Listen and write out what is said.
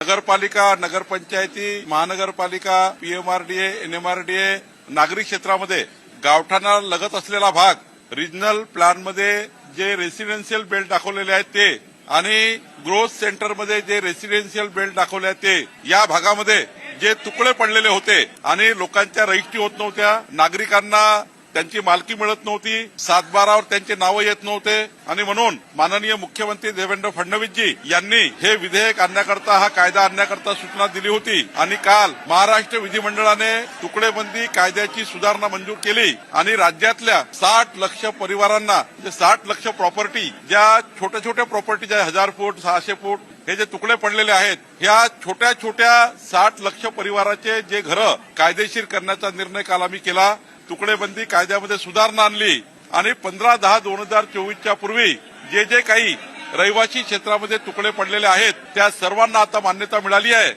नगरपालिका नगरपंचायती महानगरपालिका PMRDA NMRDA नागरी क्षेत्रामध्ये गावठाणा लगत असलेला भाग रिजनल प्लॅनमध्ये जे रेसिडेन्शियल बेल्ट दाखवलेले आहेत ते आणि ग्रोथ सेंटरमध्ये जे रेसिडेन्शियल बेल्ट दाखवले आहेत ते या भागामध्ये जे तुकडे पडलेले होते आणि लोकांच्या रजिस्ट्री होत नव्हत्या नागरिकांना त्यांची मालकी मिळत नव्हती सातबारावर त्यांचे नावं येत नव्हते. आणि म्हणून माननीय मुख्यमंत्री देवेंद्र फडणवीसजी यांनी हे विधेयक आणण्याकरता हा कायदा आणण्याकरता सूचना दिली होती. आणि काल महाराष्ट्र विधिमंडळाने तुकडेबंदी कायद्याची सुधारणा मंजूर केली. आणि राज्यातल्या साठ लक्ष परिवारांना जे साठ लक्ष प्रॉपर्टी ज्या छोट्या छोट्या प्रॉपर्टी ज्या हजार फूट सहाशे फूट हे जे तुकडे पडलेले आहेत ह्या छोट्या छोट्या साठ लक्ष परिवाराचे जे घरं कायदेशीर करण्याचा निर्णय काल आम्ही केला. तुकडेबंदी कायद्यामध्ये सुधारणा आणली आणि पंधरा दहा दोन हजार चोवीसच्या पूर्वी जे जे काही रहिवासी क्षेत्रामध्ये तुकडे पडलेले आहेत त्या सर्वांना आता मान्यता मिळाली आहे.